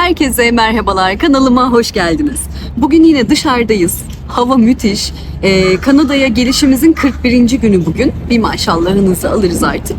Herkese merhabalar. Kanalıma hoş geldiniz. Bugün yine dışarıdayız. Hava müthiş. Ee, Kanada'ya gelişimizin 41. günü bugün. Bir maşallahınızı alırız artık.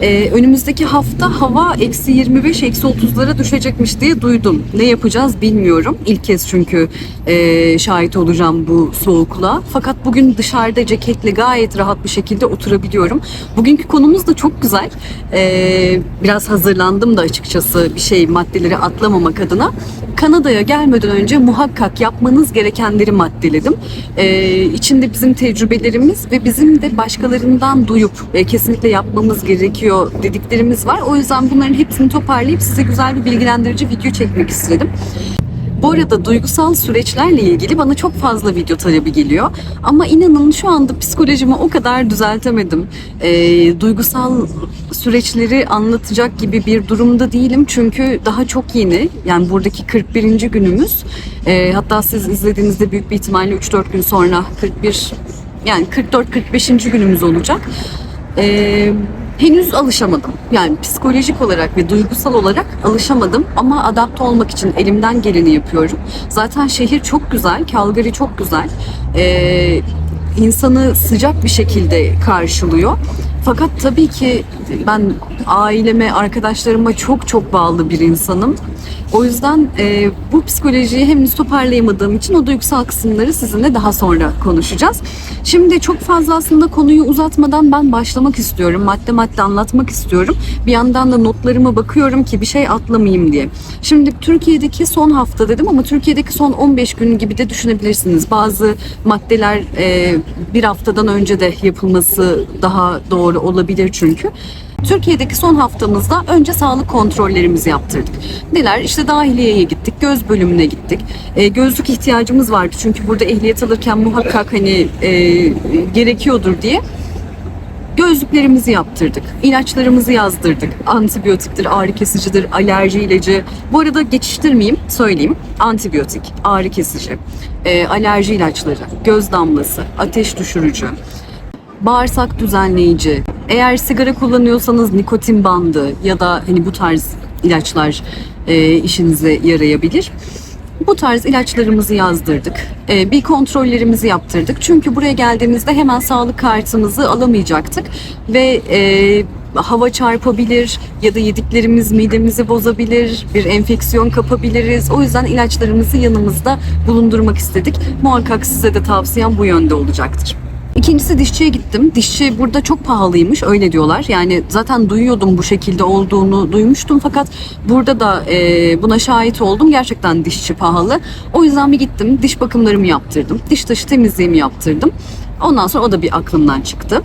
Ee, önümüzdeki hafta hava eksi 25, eksi 30'lara düşecekmiş diye duydum. Ne yapacağız bilmiyorum. İlk kez çünkü e, şahit olacağım bu soğukluğa. Fakat bugün dışarıda ceketle gayet rahat bir şekilde oturabiliyorum. Bugünkü konumuz da çok güzel. Ee, biraz hazırlandım da açıkçası bir şey maddeleri atlamamak adına. Kanada'ya gelmeden önce muhakkak yapmanız gerekenleri maddeledim. Ee, içinde bizim tecrübelerimiz ve bizim de başkalarından duyup e, kesinlikle yapmamız gerekiyor dediklerimiz var. O yüzden bunların hepsini toparlayıp size güzel bir bilgilendirici video çekmek istedim. Bu arada duygusal süreçlerle ilgili bana çok fazla video talebi geliyor. Ama inanın şu anda psikolojimi o kadar düzeltemedim. Ee, duygusal süreçleri anlatacak gibi bir durumda değilim. Çünkü daha çok yeni. Yani buradaki 41. günümüz. Ee, hatta siz izlediğinizde büyük bir ihtimalle 3-4 gün sonra 41 yani 44-45. günümüz olacak. Ee, henüz alışamadım. Yani psikolojik olarak ve duygusal olarak alışamadım ama adapte olmak için elimden geleni yapıyorum. Zaten şehir çok güzel, Calgary çok güzel. Ee, insanı sıcak bir şekilde karşılıyor. Fakat tabii ki ben aileme, arkadaşlarıma çok çok bağlı bir insanım. O yüzden e, bu psikolojiyi henüz toparlayamadığım için o duygusal kısımları sizinle daha sonra konuşacağız. Şimdi çok fazla aslında konuyu uzatmadan ben başlamak istiyorum. Madde madde anlatmak istiyorum. Bir yandan da notlarıma bakıyorum ki bir şey atlamayayım diye. Şimdi Türkiye'deki son hafta dedim ama Türkiye'deki son 15 gün gibi de düşünebilirsiniz. Bazı maddeler e, bir haftadan önce de yapılması daha doğru olabilir çünkü. Türkiye'deki son haftamızda önce sağlık kontrollerimizi yaptırdık. Neler? İşte dahiliyeye gittik, göz bölümüne gittik. E, gözlük ihtiyacımız vardı çünkü burada ehliyet alırken muhakkak hani e, gerekiyordur diye gözlüklerimizi yaptırdık. ilaçlarımızı yazdırdık. Antibiyotiktir, ağrı kesicidir, alerji ilacı. Bu arada geçiştirmeyeyim, söyleyeyim. Antibiyotik, ağrı kesici, e, alerji ilaçları, göz damlası, ateş düşürücü, bağırsak düzenleyici. Eğer sigara kullanıyorsanız nikotin bandı ya da hani bu tarz ilaçlar e, işinize yarayabilir. Bu tarz ilaçlarımızı yazdırdık. E, bir kontrollerimizi yaptırdık. Çünkü buraya geldiğimizde hemen sağlık kartımızı alamayacaktık ve e, hava çarpabilir ya da yediklerimiz midemizi bozabilir, bir enfeksiyon kapabiliriz. O yüzden ilaçlarımızı yanımızda bulundurmak istedik. Muhakkak size de tavsiyem bu yönde olacaktır. İkincisi dişçiye gittim. Dişçi burada çok pahalıymış öyle diyorlar. Yani zaten duyuyordum bu şekilde olduğunu duymuştum fakat burada da e, buna şahit oldum. Gerçekten dişçi pahalı. O yüzden bir gittim diş bakımlarımı yaptırdım. Diş taşı temizliğimi yaptırdım. Ondan sonra o da bir aklımdan çıktı.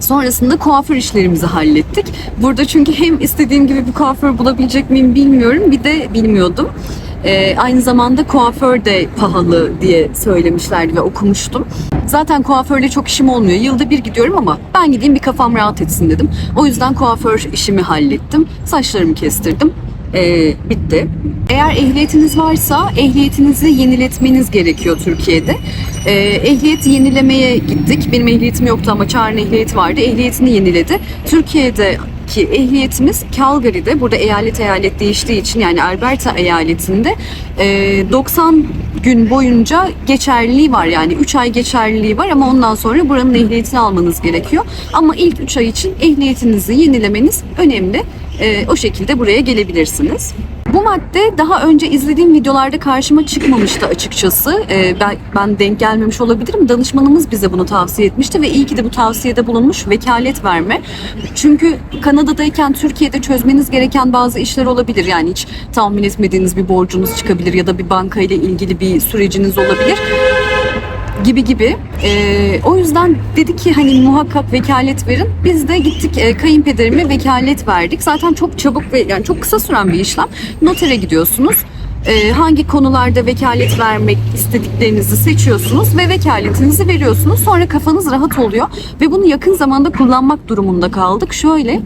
Sonrasında kuaför işlerimizi hallettik. Burada çünkü hem istediğim gibi bir kuaför bulabilecek miyim bilmiyorum. Bir de bilmiyordum. Ee, aynı zamanda kuaför de pahalı diye söylemişlerdi ve okumuştum. Zaten kuaförle çok işim olmuyor. Yılda bir gidiyorum ama ben gideyim bir kafam rahat etsin dedim. O yüzden kuaför işimi hallettim. Saçlarımı kestirdim. Ee, bitti. Eğer ehliyetiniz varsa ehliyetinizi yeniletmeniz gerekiyor Türkiye'de. Ee, ehliyet yenilemeye gittik. Benim ehliyetim yoktu ama Çağrı'nın ehliyeti vardı. Ehliyetini yeniledi. Türkiye'deki ehliyetimiz Calgary'de. Burada eyalet eyalet değiştiği için yani Alberta eyaletinde e, 90 gün boyunca geçerliliği var. Yani 3 ay geçerliliği var ama ondan sonra buranın ehliyetini almanız gerekiyor. Ama ilk 3 ay için ehliyetinizi yenilemeniz önemli. E, o şekilde buraya gelebilirsiniz. Bu madde daha önce izlediğim videolarda karşıma çıkmamıştı açıkçası. Ee, ben, ben denk gelmemiş olabilirim. Danışmanımız bize bunu tavsiye etmişti ve iyi ki de bu tavsiyede bulunmuş vekalet verme. Çünkü Kanada'dayken Türkiye'de çözmeniz gereken bazı işler olabilir. Yani hiç tahmin etmediğiniz bir borcunuz çıkabilir ya da bir banka ile ilgili bir süreciniz olabilir gibi gibi. Ee, o yüzden dedi ki hani muhakkak vekalet verin. Biz de gittik e, kayınpederime vekalet verdik. Zaten çok çabuk ve yani çok kısa süren bir işlem. Notere gidiyorsunuz. Ee, hangi konularda vekalet vermek istediklerinizi seçiyorsunuz ve vekaletinizi veriyorsunuz. Sonra kafanız rahat oluyor ve bunu yakın zamanda kullanmak durumunda kaldık. Şöyle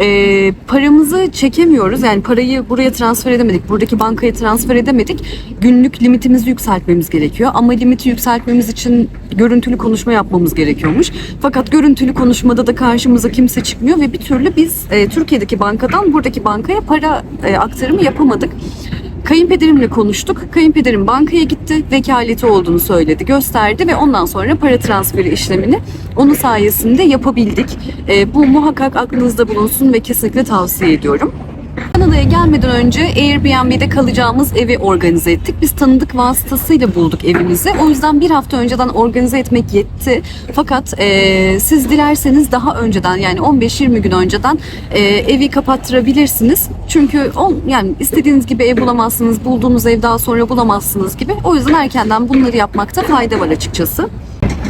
e, paramızı çekemiyoruz. Yani parayı buraya transfer edemedik. Buradaki bankaya transfer edemedik. Günlük limitimizi yükseltmemiz gerekiyor. Ama limiti yükseltmemiz için görüntülü konuşma yapmamız gerekiyormuş. Fakat görüntülü konuşmada da karşımıza kimse çıkmıyor ve bir türlü biz e, Türkiye'deki bankadan buradaki bankaya para e, aktarımı yapamadık. Kayınpederimle konuştuk. Kayınpederim bankaya gitti. Vekaleti olduğunu söyledi, gösterdi ve ondan sonra para transferi işlemini onun sayesinde yapabildik. Ee, bu muhakkak aklınızda bulunsun ve kesinlikle tavsiye ediyorum. Kanada'ya gelmeden önce Airbnb'de kalacağımız evi organize ettik. Biz tanıdık vasıtasıyla bulduk evimizi. O yüzden bir hafta önceden organize etmek yetti. Fakat e, siz dilerseniz daha önceden yani 15-20 gün önceden e, evi kapattırabilirsiniz. Çünkü on, yani istediğiniz gibi ev bulamazsınız, bulduğunuz ev daha sonra bulamazsınız gibi. O yüzden erkenden bunları yapmakta fayda var açıkçası.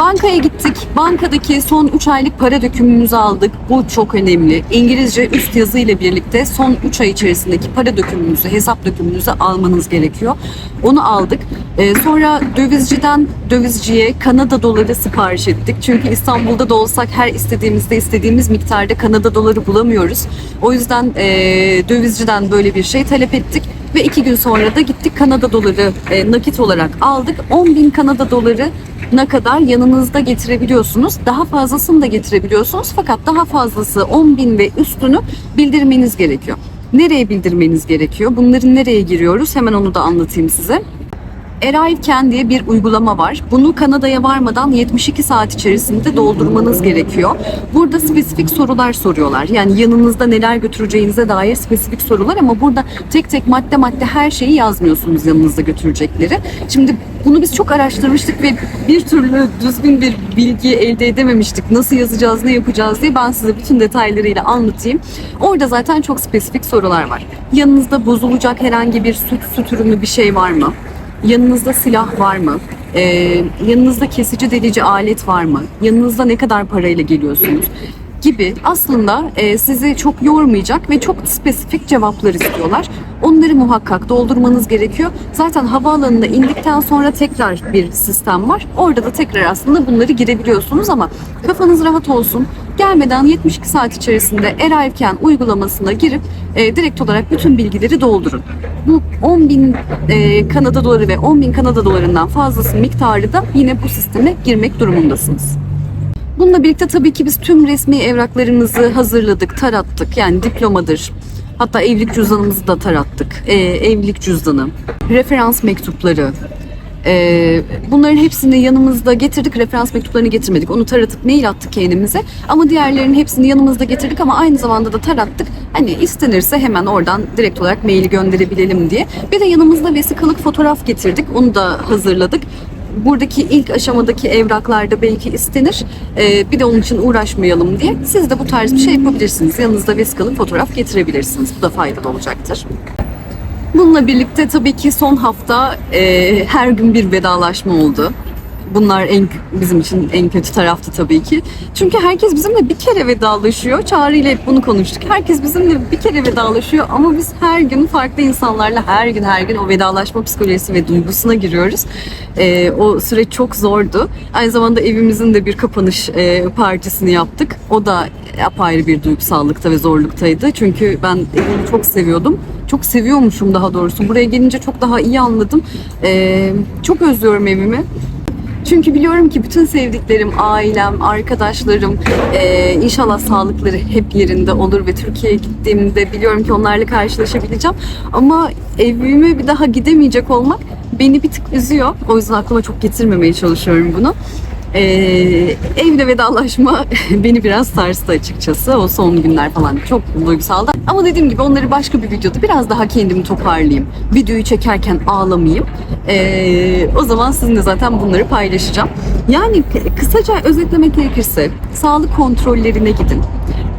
Bankaya gittik. Bankadaki son 3 aylık para dökümümüzü aldık. Bu çok önemli. İngilizce üst yazı ile birlikte son 3 ay içerisindeki para dökümünüzü, hesap dökümünüzü almanız gerekiyor. Onu aldık. Ee, sonra dövizciden dövizciye Kanada doları sipariş ettik. Çünkü İstanbul'da da olsak her istediğimizde istediğimiz miktarda Kanada doları bulamıyoruz. O yüzden e, dövizciden böyle bir şey talep ettik. Ve iki gün sonra da gittik Kanada doları e, nakit olarak aldık. 10 bin Kanada doları ne kadar yanınızda getirebiliyorsunuz. Daha fazlasını da getirebiliyorsunuz. Fakat daha fazlası 10 bin ve üstünü bildirmeniz gerekiyor. Nereye bildirmeniz gerekiyor? Bunların nereye giriyoruz? Hemen onu da anlatayım size. Arrivecan diye bir uygulama var. Bunu Kanada'ya varmadan 72 saat içerisinde doldurmanız gerekiyor. Burada spesifik sorular soruyorlar. Yani yanınızda neler götüreceğinize dair spesifik sorular ama burada tek tek madde madde her şeyi yazmıyorsunuz yanınızda götürecekleri. Şimdi bunu biz çok araştırmıştık ve bir türlü düzgün bir bilgi elde edememiştik. Nasıl yazacağız, ne yapacağız diye ben size bütün detaylarıyla anlatayım. Orada zaten çok spesifik sorular var. Yanınızda bozulacak herhangi bir süt, süt ürünü bir şey var mı? Yanınızda silah var mı? Ee, yanınızda kesici delici alet var mı? Yanınızda ne kadar parayla geliyorsunuz? gibi aslında e, sizi çok yormayacak ve çok spesifik cevaplar istiyorlar. Onları muhakkak doldurmanız gerekiyor. Zaten havaalanına indikten sonra tekrar bir sistem var. Orada da tekrar aslında bunları girebiliyorsunuz ama kafanız rahat olsun. Gelmeden 72 saat içerisinde Arrivecan uygulamasına girip e, direkt olarak bütün bilgileri doldurun. Bu 10 bin e, Kanada doları ve 10 bin Kanada dolarından fazlası miktarı da yine bu sisteme girmek durumundasınız. Bununla birlikte tabii ki biz tüm resmi evraklarımızı hazırladık, tarattık. Yani diplomadır. Hatta evlilik cüzdanımızı da tarattık. Ee, evlilik cüzdanı, referans mektupları. Ee, bunların hepsini yanımızda getirdik. Referans mektuplarını getirmedik. Onu taratıp mail attık kendimize. Ama diğerlerinin hepsini yanımızda getirdik ama aynı zamanda da tarattık. Hani istenirse hemen oradan direkt olarak maili gönderebilelim diye. Bir de yanımızda vesikalık fotoğraf getirdik. Onu da hazırladık buradaki ilk aşamadaki evraklarda belki istenir. Ee, bir de onun için uğraşmayalım diye. Siz de bu tarz bir şey yapabilirsiniz. Yanınızda vesikalık fotoğraf getirebilirsiniz. Bu da faydalı olacaktır. Bununla birlikte tabii ki son hafta e, her gün bir vedalaşma oldu. Bunlar en bizim için en kötü taraftı tabii ki. Çünkü herkes bizimle bir kere vedalaşıyor. Çağrı ile hep bunu konuştuk. Herkes bizimle bir kere vedalaşıyor ama biz her gün farklı insanlarla her gün her gün o vedalaşma psikolojisi ve duygusuna giriyoruz. Ee, o süreç çok zordu. Aynı zamanda evimizin de bir kapanış e, partisini yaptık. O da apayrı bir duygusallıkta ve zorluktaydı. Çünkü ben evimi çok seviyordum. Çok seviyormuşum daha doğrusu. Buraya gelince çok daha iyi anladım. Ee, çok özlüyorum evimi. Çünkü biliyorum ki bütün sevdiklerim, ailem, arkadaşlarım eee, inşallah sağlıkları hep yerinde olur ve Türkiye'ye gittiğimde biliyorum ki onlarla karşılaşabileceğim. Ama evime bir daha gidemeyecek olmak beni bir tık üzüyor. O yüzden aklıma çok getirmemeye çalışıyorum bunu. Eee evle vedalaşma beni biraz sarstı açıkçası. O son günler falan çok duygusaldı. Ama dediğim gibi onları başka bir videoda biraz daha kendimi toparlayayım. Videoyu çekerken ağlamayayım. Eee, o zaman sizinle zaten bunları paylaşacağım. Yani kısaca özetlemek gerekirse sağlık kontrollerine gidin.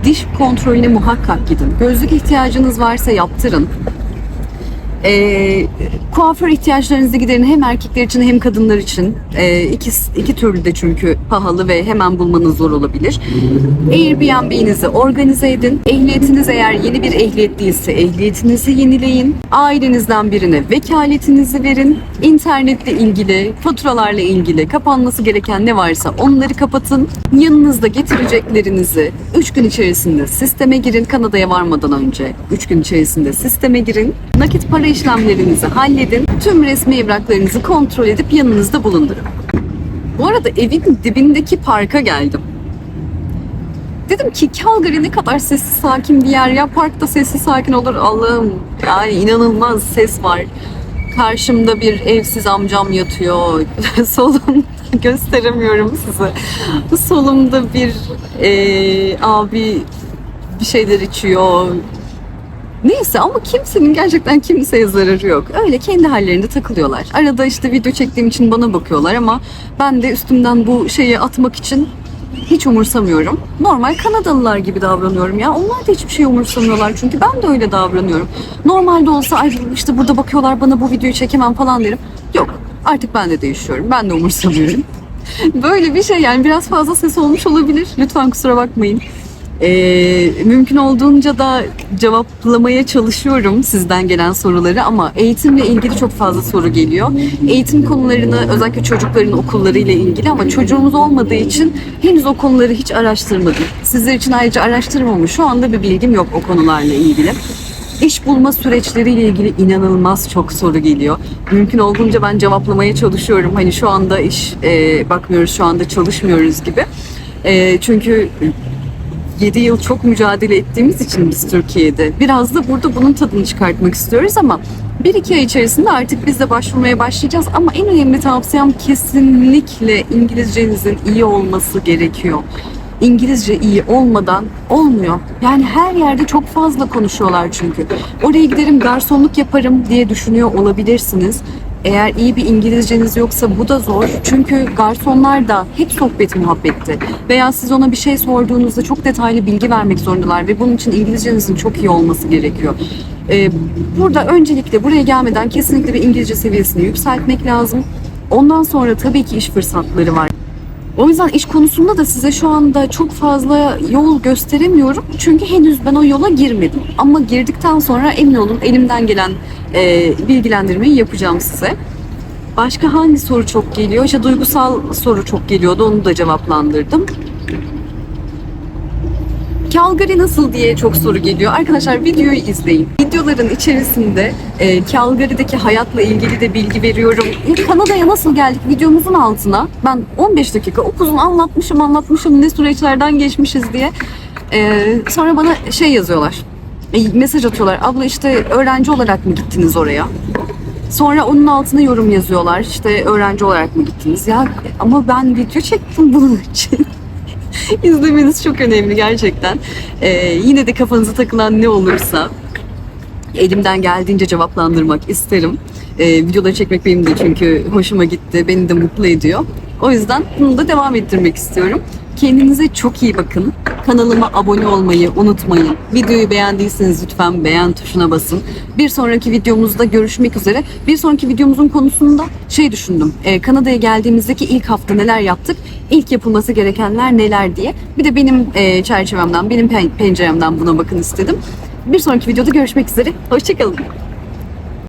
Diş kontrolüne muhakkak gidin. Gözlük ihtiyacınız varsa yaptırın. Ee, kuaför ihtiyaçlarınızı giderin hem erkekler için hem kadınlar için. Ee, iki, iki türlü de çünkü pahalı ve hemen bulmanız zor olabilir. Airbnb'nizi organize edin. Ehliyetiniz eğer yeni bir ehliyet değilse ehliyetinizi yenileyin. Ailenizden birine vekaletinizi verin. İnternetle ilgili, faturalarla ilgili kapanması gereken ne varsa onları kapatın. Yanınızda getireceklerinizi 3 gün içerisinde sisteme girin. Kanada'ya varmadan önce 3 gün içerisinde sisteme girin. Nakit para işlemlerinizi halledin. Tüm resmi evraklarınızı kontrol edip yanınızda bulundurun. Bu arada evin dibindeki parka geldim. Dedim ki Calgary ne kadar sessiz sakin bir yer ya. Parkta sessiz sakin olur. Allah'ım yani inanılmaz ses var. Karşımda bir evsiz amcam yatıyor. Solumda gösteremiyorum size. Solumda bir eee, abi bir şeyler içiyor. Neyse ama kimsenin gerçekten kimseye zararı yok. Öyle kendi hallerinde takılıyorlar. Arada işte video çektiğim için bana bakıyorlar ama ben de üstümden bu şeyi atmak için hiç umursamıyorum. Normal Kanadalılar gibi davranıyorum ya. Onlar da hiçbir şey umursamıyorlar çünkü ben de öyle davranıyorum. Normalde olsa ay işte burada bakıyorlar bana bu videoyu çekemem falan derim. Yok artık ben de değişiyorum. Ben de umursamıyorum. Böyle bir şey yani biraz fazla ses olmuş olabilir. Lütfen kusura bakmayın. Ee, mümkün olduğunca da cevaplamaya çalışıyorum sizden gelen soruları ama eğitimle ilgili çok fazla soru geliyor. Eğitim konularını özellikle çocukların okulları ile ilgili ama çocuğumuz olmadığı için henüz o konuları hiç araştırmadım. Sizler için ayrıca araştırmamı şu anda bir bilgim yok o konularla ilgili. İş bulma süreçleriyle ilgili inanılmaz çok soru geliyor. Mümkün olduğunca ben cevaplamaya çalışıyorum. Hani şu anda iş e, bakmıyoruz, şu anda çalışmıyoruz gibi. E, çünkü 7 yıl çok mücadele ettiğimiz için biz Türkiye'de biraz da burada bunun tadını çıkartmak istiyoruz ama 1-2 ay içerisinde artık biz de başvurmaya başlayacağız ama en önemli tavsiyem kesinlikle İngilizcenizin iyi olması gerekiyor. İngilizce iyi olmadan olmuyor. Yani her yerde çok fazla konuşuyorlar çünkü. Oraya giderim garsonluk yaparım diye düşünüyor olabilirsiniz. Eğer iyi bir İngilizceniz yoksa bu da zor. Çünkü garsonlar da hep sohbet muhabbetti. Veya siz ona bir şey sorduğunuzda çok detaylı bilgi vermek zorundalar ve bunun için İngilizcenizin çok iyi olması gerekiyor. Ee, burada öncelikle buraya gelmeden kesinlikle bir İngilizce seviyesini yükseltmek lazım. Ondan sonra tabii ki iş fırsatları var. O yüzden iş konusunda da size şu anda çok fazla yol gösteremiyorum. Çünkü henüz ben o yola girmedim. Ama girdikten sonra emin olun elimden gelen e, bilgilendirmeyi yapacağım size. Başka hangi soru çok geliyor? İşte duygusal soru çok geliyordu. Onu da cevaplandırdım. Calgary nasıl diye çok soru geliyor. Arkadaşlar videoyu izleyin. Videoların içerisinde e, Calgary'deki hayatla ilgili de bilgi veriyorum. E, Kanada'ya nasıl geldik videomuzun altına ben 15 dakika upuzun anlatmışım anlatmışım ne süreçlerden geçmişiz diye. E, sonra bana şey yazıyorlar. E, mesaj atıyorlar. Abla işte öğrenci olarak mı gittiniz oraya? Sonra onun altına yorum yazıyorlar. İşte öğrenci olarak mı gittiniz? Ya ama ben video çektim bunun için. İzlemeniz çok önemli gerçekten. Ee, yine de kafanıza takılan ne olursa elimden geldiğince cevaplandırmak isterim. Ee, videoları çekmek benim de çünkü hoşuma gitti, beni de mutlu ediyor. O yüzden bunu da devam ettirmek istiyorum. Kendinize çok iyi bakın. Kanalıma abone olmayı unutmayın. Videoyu beğendiyseniz lütfen beğen tuşuna basın. Bir sonraki videomuzda görüşmek üzere. Bir sonraki videomuzun konusunda şey düşündüm. Ee, Kanada'ya geldiğimizdeki ilk hafta neler yaptık? İlk yapılması gerekenler neler diye. Bir de benim e, çerçevemden, benim pen- penceremden buna bakın istedim. Bir sonraki videoda görüşmek üzere. Hoşçakalın.